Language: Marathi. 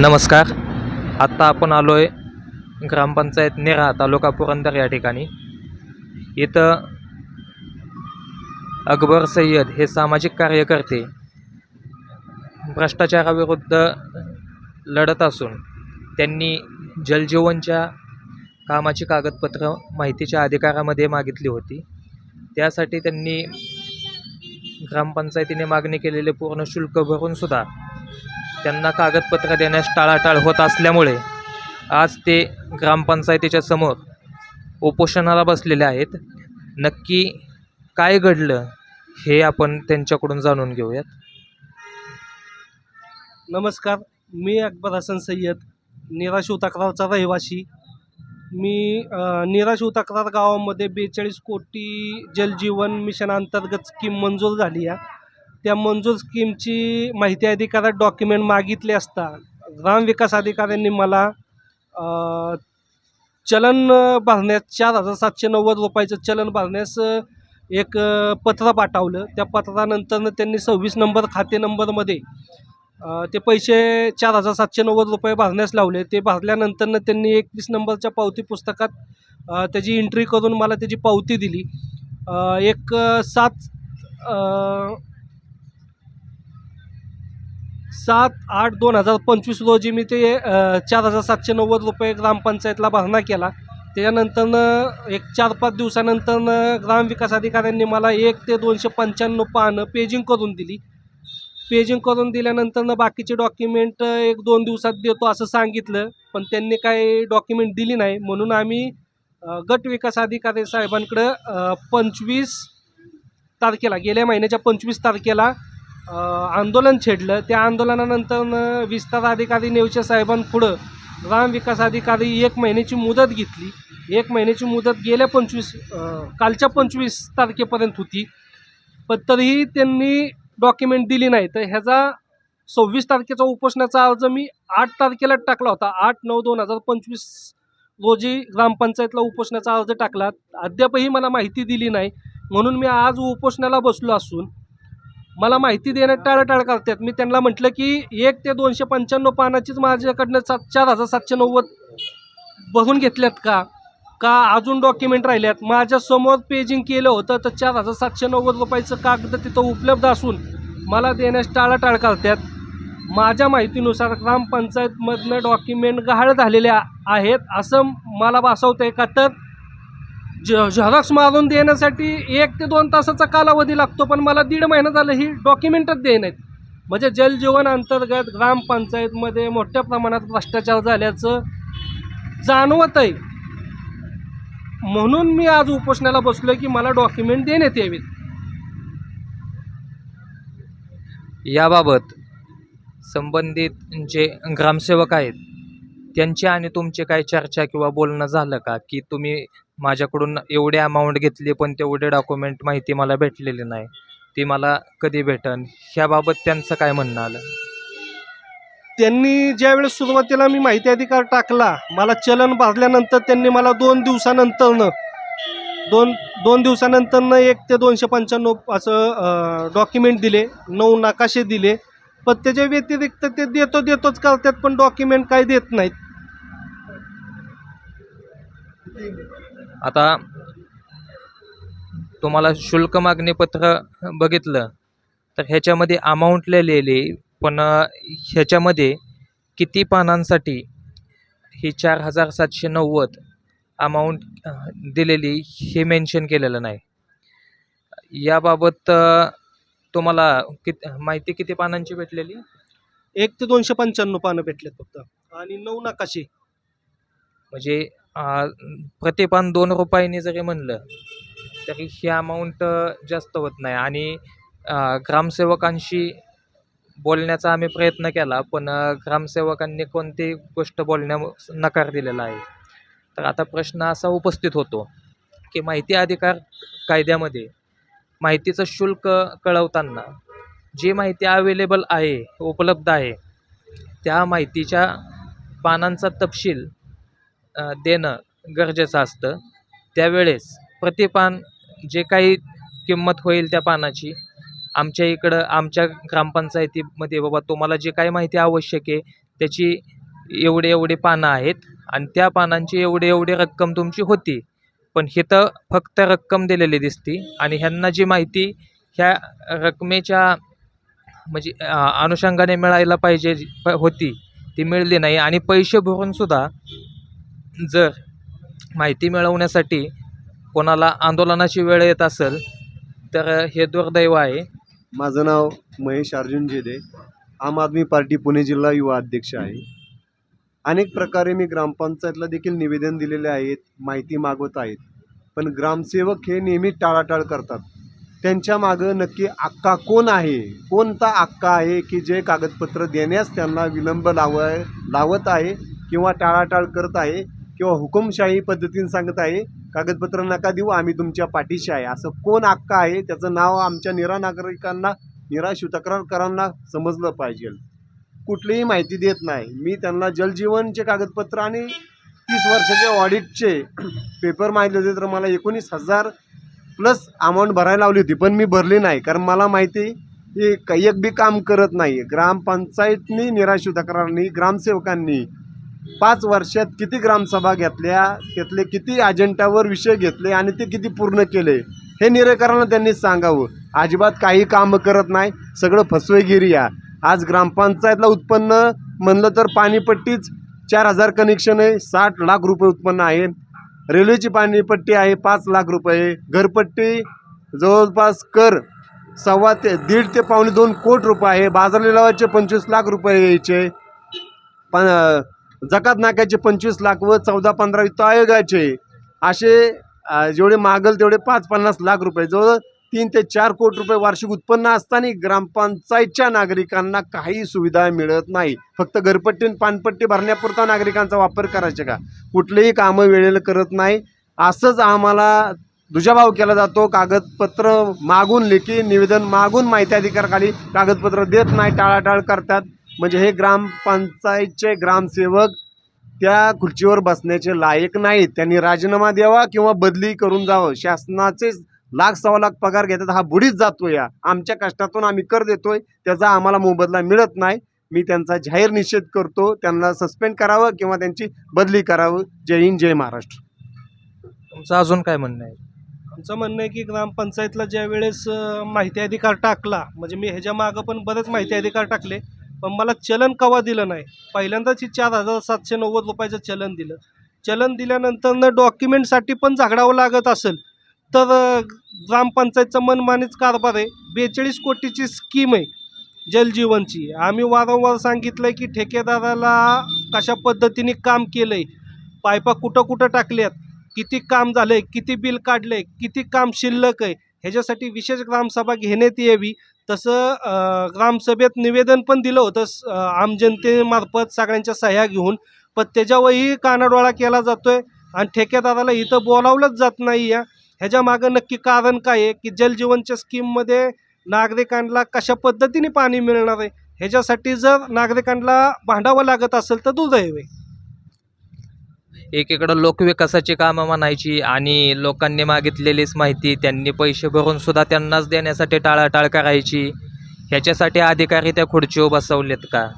नमस्कार. आत्ता आपण आलो आहे ग्रामपंचायत नेरा तालुका पुरंदर या ठिकाणी. इथं अकबर सय्यद हे सामाजिक कार्यकर्ते भ्रष्टाचाराविरुद्ध लढत असून त्यांनी जलजीवनच्या कामाची कागदपत्रं माहितीच्या अधिकारामध्ये मागितली होती. त्यासाठी त्यांनी ग्रामपंचायतीने मागणी केलेले पूर्ण शुल्क भरूनसुद्धा त्यांना कागदपत्र देण्यास टाळाटाळ होत असल्यामुळे आज ते ग्रामपंचायतीच्या समोर उपोषणाला बसलेले आहेत. नक्की काय घडलं हे आपण त्यांच्याकडून जाणून घेऊयात. नमस्कार मी अकबर हसन सय्यद निराशिव तक्रारचा रहिवासी मी निराशू निराशिव तक्रार गावामध्ये बेचाळीस कोटी जलजीवन मिशन अंतर्गत स्कीम मंजूर झाली आहे. त्या मंजूर स्कीमची माहिती अधिकारात डॉक्युमेंट मागितले असता ग्रामविकास अधिकाऱ्यांनी मला चलन भरण्यास चार हजार सातशे नव्वद रुपयाचं चलन भरण्यास एक पत्र पाठवलं. त्या पत्रानंतरनं त्यांनी सव्वीस नंबर खाते नंबरमध्ये ते पैसे चार हजार सातशे नव्वद रुपये भरण्यास लावले. ते भरल्यानंतरनं त्यांनी एकवीस नंबरच्या पावती पुस्तकात त्याची एंट्री करून मला त्याची पावती दिली. एक सात सात आठ दोन हजार पंचवीस रोजी मी ते चार हजार सातशे नव्वद रुपये ग्रामपंचायतला भरणा केला. त्याच्यानंतरनं एक चार पाच दिवसानंतरनं ग्रामविकास अधिकाऱ्यांनी मला एक ते दोनशे पंच्याण्णव पानं पेजिंग करून दिली. पेजिंग करून दिल्यानंतरनं बाकीचे डॉक्युमेंट एक दोन दिवसात देतो असं सांगितलं पण त्यांनी काही डॉक्युमेंट दिली नाही. म्हणून आम्ही गट विकास अधिकारी साहेबांकडं पंचवीस तारखेला गेल्या महिन्याच्या पंचवीस तारखेला आंदोलन छेडलं. त्या आंदोलनानंतर विस्तार अधिकारी नेवच्या साहेबांपुढं ग्रामविकास अधिकारी एक महिन्याची मुदत घेतली. एक महिन्याची मुदत गेल्या पंचवीस कालच्या पंचवीस तारखेपर्यंत होती. पण तरीही त्यांनी डॉक्युमेंट दिली नाही. तर ह्याचा सव्वीस तारखेचा उपोषणाचा अर्ज मी आठ तारखेला टाकला होता. आठ नऊ दोन हजार पंचवीस रोजी ग्रामपंचायतला उपोषणाचा अर्ज टाकला. अद्यापही मला माहिती दिली नाही. म्हणून मी आज उपोषणाला बसलो असून मला माहिती देण्यात टाळाटाळ करतात. मी त्यांना म्हटलं की एक ते दोनशे पंच्याण्णव पानाचीच माझ्याकडनं सात चार हजार सातशे नव्वद भरून घेतल्यात का? का अजून डॉक्युमेंट राहिल्यात? माझ्यासमोर पेजिंग केलं होतं तर चार हजार सातशे नव्वद रुपयाचं कागद तिथं उपलब्ध असून मला देण्यास टाळाटाळ करतात. माझ्या माहितीनुसार ग्रामपंचायतमधनं डॉक्युमेंट गहाळ झालेल्या आहेत असं मला भासवतं आहे का? तर ज झेरॉक्स मारून देण्यासाठी एक ते दोन तासाचा कालावधी लागतो पण मला दीड महिना झालं ही डॉक्युमेंटच दे नाहीत. म्हणजे जलजीवन अंतर्गत ग्रामपंचायतमध्ये मोठ्या प्रमाणात भ्रष्टाचार झाल्याचं जाणवत आहे म्हणून मी आज उपोषणाला बसलो की मला डॉक्युमेंट देण्यात यावेत. याबाबत संबंधित जे ग्रामसेवक आहेत त्यांची आणि तुमची काय चर्चा किंवा बोलणं झालं का? की तुम्ही माझ्याकडून एवढे अमाऊंट घेतली पण तेवढे डॉक्युमेंट माहिती मला भेटलेली नाही. ती मला कधी भेटन? ह्याबाबत त्यांचं काय म्हणणं आलं? त्यांनी ज्यावेळेस सुरुवातीला मी माहिती अधिकार टाकला मला चलन भरल्यानंतर त्यांनी मला दोन दिवसानंतरनं दोन दोन दिवसानंतरनं एक ते दोनशे पंच्याण्णव असं डॉक्युमेंट दिले नऊ नकाशे दिले. पण त्याच्या व्यतिरिक्त ते देतो देतोच करतात पण डॉक्युमेंट काही देत नाहीत. आता तुम्हाला शुल्क मागणी पत्र बघितलं तर ह्याच्यामध्ये अमाऊंट लिहिलेली पण ह्याच्यामध्ये किती पानांसाठी ही चार हजार सातशे नव्वद अमाऊंट दिलेली हे मेन्शन केलेलं नाही. याबाबत तुम्हाला कित माहिती किती पानांची भेटलेली? एक ते दोनशे पंच्याण्णव पानं भेटलेत फक्त. आणि नऊ नकाशे. म्हणजे प्रतिपान दोन रुपयाने जरी म्हणलं तरी ही अमाऊंट जास्त होत नाही. आणि ग्रामसेवकांशी बोलण्याचा आम्ही प्रयत्न केला पण ग्रामसेवकांनी कोणती गोष्ट बोलण्या नकार दिलेला आहे. तर आता प्रश्न असा उपस्थित होतो की माहिती अधिकार कायद्यामध्ये माहितीचं शुल्क कळवताना जी माहिती अवेलेबल आहे उपलब्ध आहे त्या माहितीच्या पानांचा तपशील देणं गरजेचं असतं. त्यावेळेस प्रतिपान जे काही किंमत होईल त्या पानाची आमच्या इकडं आमच्या ग्रामपंचायतीमध्ये बाबा तुम्हाला जे काही माहिती आवश्यक आहे त्याची एवढे एवढे पानं आहेत आणि त्या पानांची एवढे एवढी रक्कम तुमची होती. पण हिथं फक्त रक्कम दिलेली दिसती आणि ह्यांना जी माहिती ह्या रकमेच्या म्हणजे अनुषंगाने मिळायला पाहिजे प- होती ती मिळली नाही आणि पैसे भरूनसुद्धा जर माहिती मिळवण्यासाठी कोणाला आंदोलनाची वेळ येत असेल तर हे दुर्दैव आहे. माझं नाव महेश अर्जुन जेदे. आम आदमी पार्टी पुणे जिल्हा युवा अध्यक्ष आहे. अनेक प्रकारे मी ग्रामपंचायतला देखील निवेदन दिलेले आहेत माहिती मागवत आहेत. पण ग्रामसेवक हे नेहमी टाळाटाळ करतात. त्यांच्या मागं नक्की अक्का कोण आहे? कोणता अक्का आहे की जे कागदपत्र देण्यास त्यांना विलंब लाव लावत आहे किंवा टाळाटाळ करत आहे? किंवा हुकुमशाही पद्धतीने सांगत आहे कागदपत्र नका देऊ आम्ही तुमच्या पाठीशी आहे. असं कोण अक्का आहे त्याचं नाव आमच्या निरा नागरिकांना निराश तक्रारकरांना समजलं पाहिजे. कुठलीही माहिती देत नाही. मी त्यांना जलजीवनचे कागदपत्र आणि तीस वर्षाच्या ऑडिटचे पेपर माहिती होते तर मला एकोणीस हजार प्लस अमाऊंट भरायला लावली होती पण मी भरली नाही. कारण मला माहिती की काही एक बी काम करत नाही ग्रामपंचायतनी निराश तक्रारांनी ग्रामसेवकांनी पाच वर्षात किती ग्रामसभा घेतल्या त्यातले किती अजेंडावर विषय घेतले आणि ते किती पूर्ण केले हे निरेकरांना त्यांनी सांगावं. अजिबात काही कामं करत नाही सगळं फसवेगिरी या आज ग्रामपंचायतला उत्पन्न म्हणलं तर पाणीपट्टीच चार हजार कनेक्शन आहे साठ लाख रुपये उत्पन्न आहे. रेल्वेची पाणीपट्टी आहे पाच लाख रुपये. घरपट्टी जवळपास कर सव्वा ते दीड ते पावणे दोन कोट रुपये आहे. बाजार लिलावाचे पंचवीस लाख रुपये यायचे. पण जकात नाक्याचे पंचवीस लाख व चौदा पंधरा वित्त आयोगाचे. असे जेवढे मागल तेवढे पाच पन्नास लाख रुपये जवळ तीन ते चार कोटी रुपये वार्षिक उत्पन्न असताना ग्रामपंचायतच्या नागरिकांना काही सुविधा मिळत नाही. फक्त घरपट्टी पानपट्टी भरण्यापुरता नागरिकांचा वापर करायचे का? कुठलेही कामं वेळेला करत नाही. असंच आम्हाला दुजाभाव केला जातो. कागदपत्र मागून लेखी निवेदन मागून माहिती अधिकाराखाली कागदपत्र देत नाही टाळाटाळ करतात. म्हणजे हे ग्रामपंचायतचे ग्रामसेवक त्या खुर्चीवर बसण्याचे लायक नाहीत. त्यांनी राजीनामा द्यावा किंवा बदली करून जावं. शासनाचे लाख सव्वा लाख पगार घेतात. हा बुडीच जातो या आमच्या कष्टातून आम्ही कर देतोय. त्याचा आम्हाला मोबदला मिळत नाही. मी त्यांचा जाहीर निषेध करतो. त्यांना सस्पेंड करावं किंवा त्यांची बदली करावं. जय हिंद जय महाराष्ट्र. तुमचं अजून काय म्हणणं आहे? आमचं म्हणणं आहे की ग्रामपंचायतला ज्या वेळेस अ, माहिती अधिकार टाकला म्हणजे मी ह्याच्या मागं पण बरेच माहिती अधिकार टाकले. पण मला चलन कवा दिलं नाही. पहिल्यांदाच ही चार हजार सातशे नव्वद रुपयाचं चलन दिलं. चलन दिल्यानंतर डॉक्युमेंटसाठी पण झगडावं लागत असेल तर ग्रामपंचायतचं मनमानीच कारभार आहे. बेचाळीस कोटीची स्कीम आहे जलजीवनची. आम्ही वारंवार सांगितलं आहे की ठेकेदाराला कशा पद्धतीने काम केलं आहे पायपा कुठं कुठं टाकल्यात किती काम झालं आहे किती बिल काढलं आहे किती काम शिल्लक आहे ह्याच्यासाठी विशेष ग्रामसभा घेण्यात यावी. तसं ग्रामसभेत निवेदन पण दिलं होतं स- आम जनतेमार्फत सगळ्यांच्या सह्या घेऊन पण त्याच्यावरही कानाडोळा केला जातोय आणि ठेकेदाराला इथं बोलावलंच जात नाही या ह्याच्या मागं नक्की कारण काय आहे? की जलजीवनच्या स्कीममध्ये नागरिकांना कशा पद्धतीने पाणी मिळणार आहे? ह्याच्यासाठी जर नागरिकांना भांडावं लागत असेल तर दुर्दैव आहे. एकीकडं लोकविकासाची कामं म्हणायची आणि लोकांनी मागितलेलीच माहिती त्यांनी पैसे भरून सुद्धा त्यांनाच देण्यासाठी टाळाटाळ करायची. ह्याच्यासाठी अधिकारी त्या खुर्चीवर बसवलेत का?